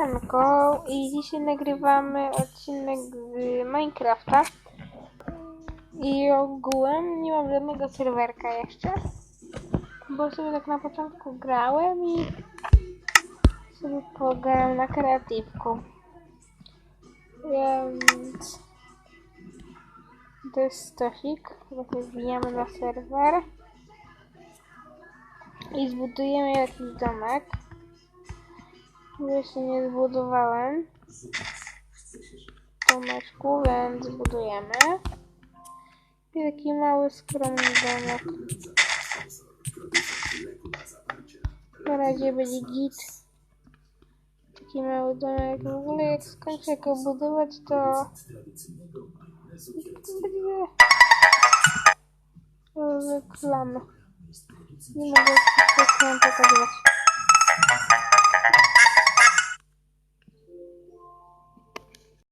Siemanko i dzisiaj nagrywamy odcinek z Minecrafta i ogółem nie mam żadnego serwerka jeszcze, bo sobie tak na początku grałem i sobie pograłem na kreatywku. Więc to jest stosik, właśnie wbijamy na serwer i zbudujemy jakiś domek. Jeszcze nie zbudowałem domeczku, więc zbudujemy. I taki mały, skromny domek. Na razie będzie git. Taki mały domek. W ogóle jak skończę go budować, to będzie. Nie mogę przestać pokazywać.